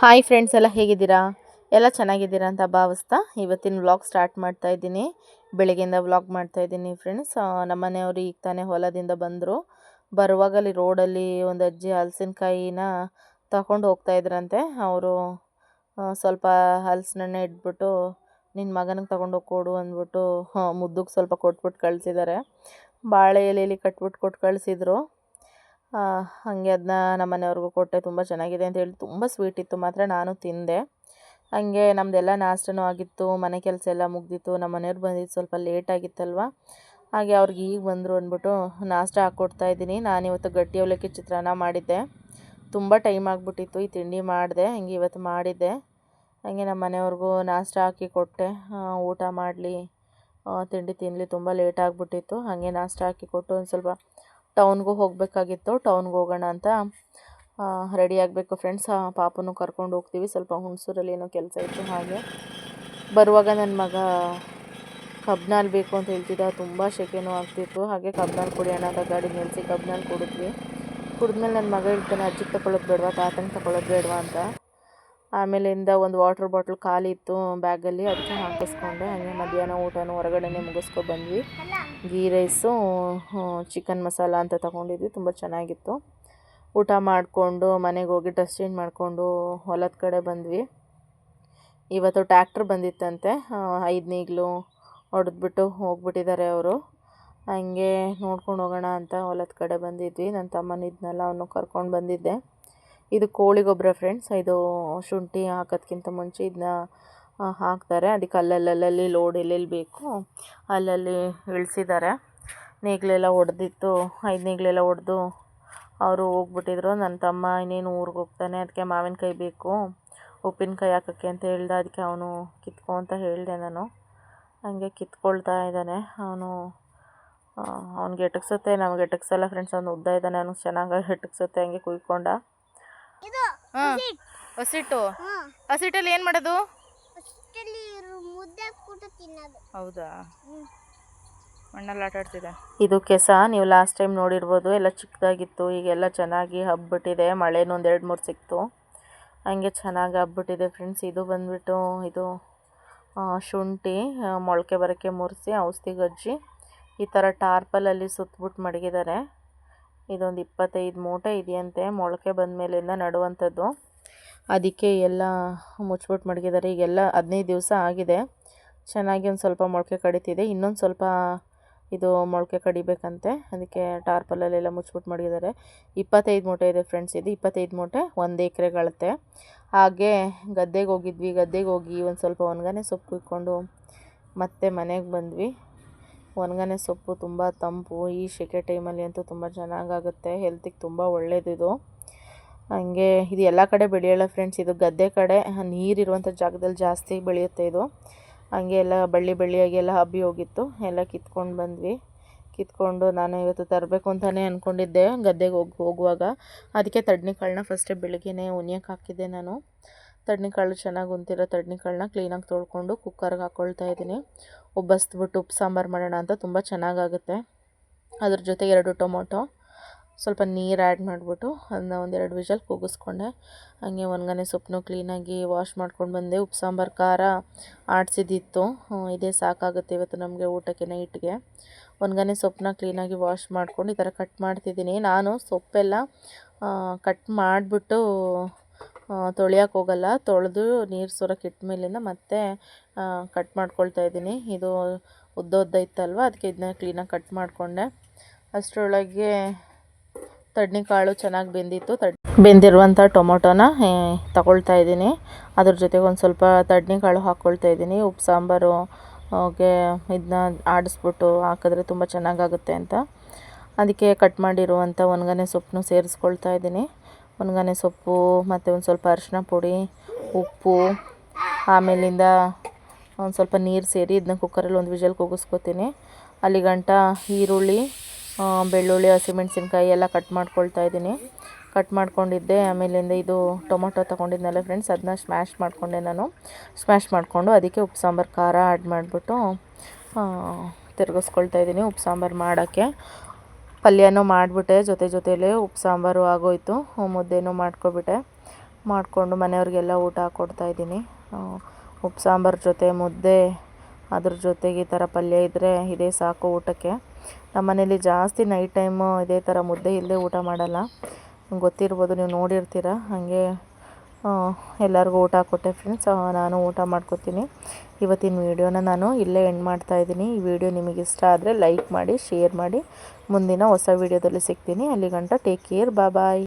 Hi friends ಎಲ್ಲ ಹೇಗಿದ್ದೀರಾ? ಎಲ್ಲ ಚೆನ್ನಾಗಿದ್ದೀರಾ ಅಂತ ಭಾವಿಸ್ತಾ ಇವತ್ತಿನ ವ್ಲಾಗ್ ಸ್ಟಾರ್ಟ್ ಮಾಡ್ತಾ ಇದ್ದೀನಿ. ಬೆಳಗ್ಗೆಯಿಂದ ವ್ಲಾಗ್ ಮಾಡ್ತಾ ಇದ್ದೀನಿ ಫ್ರೆಂಡ್ಸ್ ನಮ್ಮ ಮನೆಯವರು ಈಗ ತಾನೇ ಹೊಲದಿಂದ ಬಂದರು. ಬರುವಾಗ ಅಲ್ಲಿ ರೋಡಲ್ಲಿ ಒಂದು ಅಜ್ಜಿ ಹಲಸಿನಕಾಯಿನ ತಗೊಂಡು ಹೋಗ್ತಾ ಇದ್ರಂತೆ. ಅವರು ಸ್ವಲ್ಪ ಹಲಸಿನಣ್ಣೆ ಇಟ್ಬಿಟ್ಟು ನಿನ್ನ ಮಗನಿಗೆ ತಗೊಂಡೋಗಿ ಕೊಡು ಅಂದ್ಬಿಟ್ಟು ಮುದ್ದಕ್ಕೆ ಸ್ವಲ್ಪ ಕೊಟ್ಬಿಟ್ಟು ಕಳಿಸಿದ್ದಾರೆ. ಬಾಳೆ ಎಲೆಯಲ್ಲಿ ಕಟ್ಬಿಟ್ಟು ಕೊಟ್ಟು ಕಳಿಸಿದ್ರು. ಹಾಗೆ ಅದನ್ನ ನಮ್ಮ ಮನೆಯವ್ರಿಗೂ ಕೊಟ್ಟೆ. ತುಂಬ ಚೆನ್ನಾಗಿದೆ ಅಂತ ಹೇಳಿ ತುಂಬ ಸ್ವೀಟ್ ಇತ್ತು. ಮಾತ್ರ ನಾನು ತಿಂದೆ. ಹಾಗೆ ನಮ್ಮದೆಲ್ಲ ನಾಷ್ಟನೂ ಆಗಿತ್ತು. ಮನೆ ಕೆಲಸ ಎಲ್ಲ ಮುಗ್ದಿತ್ತು. ನಮ್ಮ ಮನೆಯವ್ರು ಬಂದಿದ್ದು ಸ್ವಲ್ಪ ಲೇಟ್ ಆಗಿತ್ತಲ್ವ? ಹಾಗೆ ಅವ್ರಿಗೆ ಈಗ ಬಂದರು ಅಂದ್ಬಿಟ್ಟು ನಾಷ್ಟ ಹಾಕ್ಕೊಡ್ತಾ ಇದ್ದೀನಿ. ನಾನಿವತ್ತು ಗಟ್ಟಿ ಅವಲಕ್ಕಿ ಚಿತ್ರಾನ್ನ ಮಾಡಿದ್ದೆ. ತುಂಬ ಟೈಮ್ ಆಗಿಬಿಟ್ಟಿತ್ತು. ಈ ತಿಂಡಿ ಮಾಡಿದೆ. ಹಂಗೆ ಇವತ್ತು ಮಾಡಿದ್ದೆ. ಹಾಗೆ ನಮ್ಮ ಮನೆಯವ್ರಿಗೂ ನಾಷ್ಟ ಹಾಕಿ ಕೊಟ್ಟೆ. ಊಟ ಮಾಡಲಿ. ತಿಂಡಿ ತಿನ್ನಲಿ ತುಂಬ ಲೇಟ್ ಆಗಿಬಿಟ್ಟಿತ್ತು. ಹಾಗೆ ನಾಷ್ಟ ಹಾಕಿ ಕೊಟ್ಟು ಒಂದು ಸ್ವಲ್ಪ ಟೌನ್ಗೂ ಹೋಗಬೇಕಾಗಿತ್ತು, ಟೌನ್ಗೆ ಹೋಗೋಣ ಅಂತ. ರೆಡಿ ಆಗಬೇಕು ಫ್ರೆಂಡ್ಸ್. ಪಾಪನು ಕರ್ಕೊಂಡು ಹೋಗ್ತೀವಿ. ಸ್ವಲ್ಪ ಹುಣಸೂರಲ್ಲಿ ಏನೋ ಕೆಲಸ ಇತ್ತು ಹಾಗೆ. ಬರುವಾಗ ನನ್ನ ಮಗ ಕಬ್ನಾಲ್ ಬೇಕು ಅಂತ ಹೇಳ್ತಿದ್ದ. ತುಂಬ ಶೆಕೆನೂ ಆಗ್ತಿತ್ತು. ಹಾಗೆ ಕಬ್ನಾಲ್ ಕುಡಿಯೋಣ ಅಂತ ಗಾಡಿ ನಿಲ್ಲಿಸಿ ಕಬ್ನಾಲ್ ಕುಡಿದ್ವಿ. ಕುಡಿದ್ಮೇಲೆ ನನ್ನ ಮಗ ಹೇಳ್ತಾನೆ, ಅಜ್ಜಿಗೆ ತಗೊಳ್ಳೋದು ಬೇಡವಾ? ತಾತಂಗೆ ತಗೊಳ್ಳೋದು ಬೇಡವಾ? ಅಂತ. ಆಮೇಲಿಂದ ಒಂದು ವಾಟ್ರ್ ಬಾಟ್ಲ್ ಖಾಲಿ ಇತ್ತು ಬ್ಯಾಗಲ್ಲಿ, ಅದಕ್ಕೆ ಹಾಕಿಸ್ಕೊಂಡೆ. ಹಾಗೆ ಮಧ್ಯಾಹ್ನ ಊಟನ ಹೊರಗಡೆನೇ ಮುಗಿಸ್ಕೊ ಬಂದ್ವಿ. ಗೀ ರೈಸು ಚಿಕನ್ ಮಸಾಲ ಅಂತ ತೊಗೊಂಡಿದ್ವಿ. ತುಂಬ ಚೆನ್ನಾಗಿತ್ತು. ಊಟ ಮಾಡಿಕೊಂಡು, ಮನೆಗೆ ಹೋಗಿ ಡ್ರೆಸ್ ಚೇಂಜ್ ಮಾಡಿಕೊಂಡು ಹೊಲದ ಕಡೆ ಬಂದ್ವಿ. ಇವತ್ತು ಟ್ಯಾಕ್ಟ್ರ್ ಬಂದಿತ್ತಂತೆ. ಐದು ನೀಗ್ಲು ಹೊಡೆದ್ಬಿಟ್ಟು ಹೋಗ್ಬಿಟ್ಟಿದ್ದಾರೆ ಅವರು. ಹಂಗೆ ನೋಡ್ಕೊಂಡು ಹೋಗೋಣ ಅಂತ ಹೊಲದ ಕಡೆ ಬಂದಿದ್ವಿ. ನನ್ನ ತಮ್ಮನಿದ್ನಲ್ಲ ಅವನು ಕರ್ಕೊಂಡು ಬಂದಿದ್ದೆ. ಇದು ಕೋಳಿ ಗೊಬ್ಬರ ಫ್ರೆಂಡ್ಸ್ ಇದು ಶುಂಠಿ ಹಾಕೋದ್ಕಿಂತ ಮುಂಚೆ ಇದನ್ನ ಹಾಕ್ತಾರೆ. ಅದಕ್ಕೆ ಅಲ್ಲಲ್ಲಲ್ಲಿ ಲೋಡ್ ಎಲ್ಲೆಲ್ಲಿ ಬೇಕು ಅಲ್ಲಲ್ಲಿ ಇಳಿಸಿದ್ದಾರೆ ನೇಗಿಲೆಲ್ಲ ಹೊಡೆದಿತ್ತು ಐದು ನೇಗ್ಲೆಲ್ಲ ಹೊಡೆದು ಅವರು ಹೋಗ್ಬಿಟ್ಟಿದ್ರು. ನನ್ನ ತಮ್ಮ ಇನ್ನೇನು ಊರಿಗೆ ಹೋಗ್ತಾನೆ ಅದಕ್ಕೆ ಮಾವಿನಕಾಯಿ ಬೇಕು, ಉಪ್ಪಿನಕಾಯಿ ಹಾಕೋಕ್ಕೆ ಅಂತ ಹೇಳ್ದೆ. ಅದಕ್ಕೆ ಅವನು ಕಿತ್ಕೊ ಅಂತ ಹೇಳಿದೆ ನಾನು. ಹಂಗೆ ಕಿತ್ಕೊಳ್ತಾ ಇದ್ದಾನೆ. ಅವನು ಅವ್ನಿಗೆ ಎಟಕ್ಸುತ್ತೆ. ನಮಗೆ ಎಟಕ್ಸಲ್ಲ ಫ್ರೆಂಡ್ಸ್ ಅವ್ನು ಉದ್ದ ಇದ್ದಾನೆ. ಅವ್ನಿಗೆ ಚೆನ್ನಾಗಿ ಎಟಕ್ಸುತ್ತೆ. ಹಂಗೆ ಕುಯ್ಕೊಂಡ. ಹಾಂ. ಹಸಿಟ್ಟು. ಹಸಿಟ್ಟಲ್ಲಿ ಏನು ಮಾಡೋದು? ಹೌದಾ? ಮಣ್ಣಲ್ಲಿ ಆಟ ಆಡ್ತಿದೆ ಇದು ಕೆಸ ನೀವು ಲಾಸ್ಟ್ ಟೈಮ್ ನೋಡಿರ್ಬೋದು ಎಲ್ಲ ಚಿಕ್ಕದಾಗಿತ್ತು ಈಗೆಲ್ಲ ಚೆನ್ನಾಗಿ ಹಬ್ಬಿಟ್ಟಿದೆ ಮಳೆನೂ ಒಂದು ಎರಡು ಮೂರು ಸಿಕ್ತು. ಹಂಗೆ ಚೆನ್ನಾಗಿ ಹಬ್ಬಿಟ್ಟಿದೆ ಫ್ರೆಂಡ್ಸ್ ಇದು ಬಂದ್ಬಿಟ್ಟು ಇದು ಶುಂಠಿ ಮೊಳಕೆ ಬರಕ್ಕೆ ಮುರಿಸಿ ಔಷಧಿ ಗಜ್ಜಿ ಈ ಥರ ಟಾರ್ಪಲಲ್ಲಿ ಸುತ್ತಬಿಟ್ಟು ಮಡಗಿದ್ದಾರೆ. ಇದೊಂದು ಇಪ್ಪತ್ತೈದು ಮೂಟೆ ಇದೆಯಂತೆ ಮೊಳಕೆ ಬಂದ ಮೇಲಿಂದ ನಡುವಂಥದ್ದು. ಅದಕ್ಕೆ ಎಲ್ಲ ಮುಚ್ಬಿಟ್ಟು ಮಡಗಿದ್ದಾರೆ. ಈಗೆಲ್ಲ ಹದಿನೈದು ದಿವಸ ಆಗಿದೆ. ಚೆನ್ನಾಗಿ ಒಂದು ಸ್ವಲ್ಪ ಮೊಳಕೆ ಕಡಿತಿದೆ. ಇನ್ನೊಂದು ಸ್ವಲ್ಪ ಇದು ಮೊಳಕೆ ಕಡಿಬೇಕಂತೆ. ಅದಕ್ಕೆ ಟಾರ್ಪಲಲ್ಲೆಲ್ಲ ಮುಚ್ಬಿಟ್ಟು ಮಡಗಿದ್ದಾರೆ. ಇಪ್ಪತ್ತೈದು ಮೂಟೆ ಇದೆ ಫ್ರೆಂಡ್ಸ್ ಇದು. ಇಪ್ಪತ್ತೈದು ಮೂಟೆ ಒಂದು ಎಕರೆಗಳತ್ತೆ ಹಾಗೆ ಗದ್ದೆಗೆ ಹೋಗಿದ್ವಿ. ಗದ್ದೆಗೆ ಹೋಗಿ ಒಂದು ಸ್ವಲ್ಪ ಒಣಗನೆ ಸೊಪ್ಪು ಇಟ್ಕೊಂಡು ಮತ್ತೆ ಮನೆಗೆ ಬಂದ್ವಿ. ಒಣಗನೆ ಸೊಪ್ಪು, ತುಂಬ ತಂಪು, ಈ ಸೆಕೆ ಟೈಮಲ್ಲಿ ಅಂತೂ ತುಂಬ ಚೆನ್ನಾಗಾಗುತ್ತೆ. ಹೆಲ್ತಿಗೆ ತುಂಬ ಒಳ್ಳೆಯದಿದು ಹಂಗೆ ಇದು ಎಲ್ಲ ಕಡೆ ಬೆಳೆಯೋಲ್ಲ ಫ್ರೆಂಡ್ಸ್ ಇದು ಗದ್ದೆ ಕಡೆ ನೀರಿರುವಂಥ ಜಾಗದಲ್ಲಿ ಜಾಸ್ತಿ ಬೆಳೆಯುತ್ತೆ ಇದು. ಹಂಗೆ ಎಲ್ಲ ಬಳ್ಳಿ ಬಳ್ಳಿಯಾಗಿ ಎಲ್ಲ ಹಬ್ಬಿ ಹೋಗಿತ್ತು. ಎಲ್ಲ ಕಿತ್ಕೊಂಡು ಬಂದ್ವಿ. ಕಿತ್ಕೊಂಡು ನಾನು ಇವತ್ತು ತರಬೇಕು ಅಂತಲೇ ಅಂದ್ಕೊಂಡಿದ್ದೆ ಗದ್ದೆಗೆ ಹೋಗಿ, ಹೋಗುವಾಗ. ಅದಕ್ಕೆ ತಡ್ನಿಕಾಳನ್ನ ಫಸ್ಟೇ ಬೆಳಗ್ಗೆನೇ ಉನಿಯಕ್ಕೆ ಹಾಕಿದ್ದೆ ನಾನು. ತಡ್ನಿಕಾಳು ಚೆನ್ನಾಗಿ ಉಂತಿರೋ ತಡ್ನಿಕಾಳನ್ನ ಕ್ಲೀನಾಗಿ ತೊಳ್ಕೊಂಡು ಕುಕ್ಕರ್ಗೆ ಹಾಕ್ಕೊಳ್ತಾ ಇದ್ದೀನಿ. ಉಬ್ಬಸ್ಬಿಟ್ಟು ಉಪ್ಪು ಸಾಂಬಾರು ಮಾಡೋಣ ಅಂತ ತುಂಬ ಚೆನ್ನಾಗಾಗುತ್ತೆ. ಅದ್ರ ಜೊತೆ ಎರಡು ಟೊಮೊಟೊ, ಸ್ವಲ್ಪ ನೀರು ಆ್ಯಡ್ ಮಾಡಿಬಿಟ್ಟು ಅದನ್ನ ಒಂದೆರಡು ವಿಷಲ್ ಕೂಗಿಸ್ಕೊಂಡೆ. ಹಂಗೆ ಒಣಗನೆ ಸೊಪ್ಪನ್ನು ಕ್ಲೀನಾಗಿ ವಾಶ್ ಮಾಡ್ಕೊಂಡು ಬಂದೆ. ಉಪ್ಪು ಸಾಂಬಾರು, ಖಾರ ಆಡಿಸಿದ್ದಿತ್ತು. ಇದೇ ಸಾಕಾಗುತ್ತೆ ಇವತ್ತು ನಮಗೆ ಊಟಕ್ಕೆ ನೈಟ್ಗೆ ಒಣಗನೆ ಸೊಪ್ಪನ್ನ ಕ್ಲೀನಾಗಿ ವಾಶ್ ಮಾಡ್ಕೊಂಡು ಈ ಥರ ಕಟ್ ಮಾಡ್ತಿದ್ದೀನಿ. ನಾನು ಸೊಪ್ಪೆಲ್ಲ ಕಟ್ ಮಾಡಿಬಿಟ್ಟು ತೊಳೆಯೋಕೆ ಹೋಗಲ್ಲ. ತೊಳೆದು ನೀರು ಸೋರಕ್ಕೆ ಇಟ್ಟ ಮೇಲಿಂದ ಮತ್ತೆ ಕಟ್ ಮಾಡ್ಕೊಳ್ತಾ ಇದ್ದೀನಿ. ಇದು ಉದ್ದ ಉದ್ದ ಇತ್ತಲ್ವ ಅದಕ್ಕೆ ಇದನ್ನ ಕ್ಲೀನಾಗಿ ಕಟ್ ಮಾಡಿಕೊಂಡೆ. ಅಷ್ಟರೊಳಗೆ ತಡ್ನಿಕಾಳು ಚೆನ್ನಾಗಿ ಬೆಂದಿತ್ತು. ತಡ್ ಬೆಂದಿರುವಂಥ ಟೊಮೊಟೊನ ತಗೊಳ್ತಾ ಇದ್ದೀನಿ. ಅದ್ರ ಜೊತೆಗೆ ಒಂದು ಸ್ವಲ್ಪ ತಡ್ನಿ ಕಾಳು ಹಾಕ್ಕೊಳ್ತಾ ಇದ್ದೀನಿ. ಉಪ್ಪು, ಸಾಂಬಾರು ಗೆ ಇದನ್ನ ಆಡಿಸ್ಬಿಟ್ಟು ಹಾಕಿದ್ರೆ ತುಂಬ ಚೆನ್ನಾಗಾಗುತ್ತೆ ಅಂತ. ಅದಕ್ಕೆ ಕಟ್ ಮಾಡಿರುವಂಥ ಒಣಗನೆ ಸೊಪ್ಪನ್ನು ಸೇರಿಸ್ಕೊಳ್ತಾ ಇದ್ದೀನಿ. ಒಣಗನೆ ಸೊಪ್ಪು, ಮತ್ತು ಒಂದು ಸ್ವಲ್ಪ ಅರಿಶಿನ ಪುಡಿ, ಉಪ್ಪು, ಆಮೇಲಿಂದ ಒಂದು ಸ್ವಲ್ಪ ನೀರು ಸೇರಿ ಇದನ್ನ ಕುಕ್ಕರಲ್ಲಿ ಒಂದು ವಿಜಲ್ ಕೂಗಿಸ್ಕೊತೀನಿ. ಅಲ್ಲಿ ಗಂಟ ಈರುಳ್ಳಿ ಬೆಳ್ಳುಳ್ಳಿ ಹಸಿಮೆಣ್ಸಿನ್ಕಾಯಿ ಎಲ್ಲ ಕಟ್ ಮಾಡ್ಕೊಳ್ತಾ ಇದ್ದೀನಿ. ಕಟ್ ಮಾಡ್ಕೊಂಡಿದ್ದೆ, ಆಮೇಲಿಂದ ಇದು ಟೊಮೊಟೊ ತೊಗೊಂಡಿದ್ನಲ್ಲ ಫ್ರೆಂಡ್ಸ್ ಅದನ್ನ ಸ್ಮ್ಯಾಶ್ ಮಾಡಿಕೊಂಡೆ ನಾನು. ಸ್ಮ್ಯಾಶ್ ಮಾಡಿಕೊಂಡು ಅದಕ್ಕೆ ಉಪ್ಪು, ಸಾಂಬಾರು, ಖಾರ ಆ್ಯಡ್ ಮಾಡಿಬಿಟ್ಟು ತಿರ್ಗಿಸ್ಕೊಳ್ತಾ ಇದ್ದೀನಿ ಉಪ್ಪು, ಸಾಂಬಾರು ಮಾಡೋಕ್ಕೆ. ಪಲ್ಯನೂ ಮಾಡಿಬಿಟ್ಟೆ, ಜೊತೆ ಜೊತೆಲೇ ಉಪ್ಪು ಸಾಂಬಾರು ಆಗೋಯ್ತು, ಮುದ್ದೆನೂ ಮಾಡ್ಕೊಬಿಟ್ಟೆ. ಮಾಡಿಕೊಂಡು ಮನೆಯವ್ರಿಗೆಲ್ಲ ಊಟ ಕೊಡ್ತಾ ಇದ್ದೀನಿ. ಉಪ್ಪು ಸಾಂಬಾರು ಜೊತೆ ಮುದ್ದೆ, ಅದ್ರ ಜೊತೆಗೆ ಈ ಥರ ಪಲ್ಯ ಇದ್ದರೆ ಇದೇ ಸಾಕು ಊಟಕ್ಕೆ. ನಮ್ಮ ಮನೇಲಿ ಜಾಸ್ತಿ ನೈಟ್ ಟೈಮು ಇದೇ ಥರ ಮುದ್ದೆ ಇಲ್ಲದೆ ಊಟ ಮಾಡಲ್ಲ. ಗೊತ್ತಿರ್ಬೋದು, ನೀವು ನೋಡಿರ್ತೀರ, ಹಾಗೆ ಎಲ್ಲರಿಗೂ ಊಟ ಕೊಟ್ಟೆ ಫ್ರೆಂಡ್ಸ್ ನಾನು ಊಟ ಮಾಡ್ಕೊತೀನಿ. ಇವತ್ತಿನ ವೀಡಿಯೋನ ನಾನು ಇಲ್ಲೇ ಎಂಡ್ ಮಾಡ್ತಾ ಇದ್ದೀನಿ. ಈ ವಿಡಿಯೋ ನಿಮಗೆ ಇಷ್ಟ ಆದರೆ ಲೈಕ್ ಮಾಡಿ ಶೇರ್ ಮಾಡಿ. ಮುಂದಿನ ಹೊಸ ವೀಡಿಯೋದಲ್ಲಿ ಸಿಗ್ತೀನಿ. ಅಲ್ಲಿ ಗಂಟ ಟೇಕ್ ಕೇರ್ ಬಾಯ್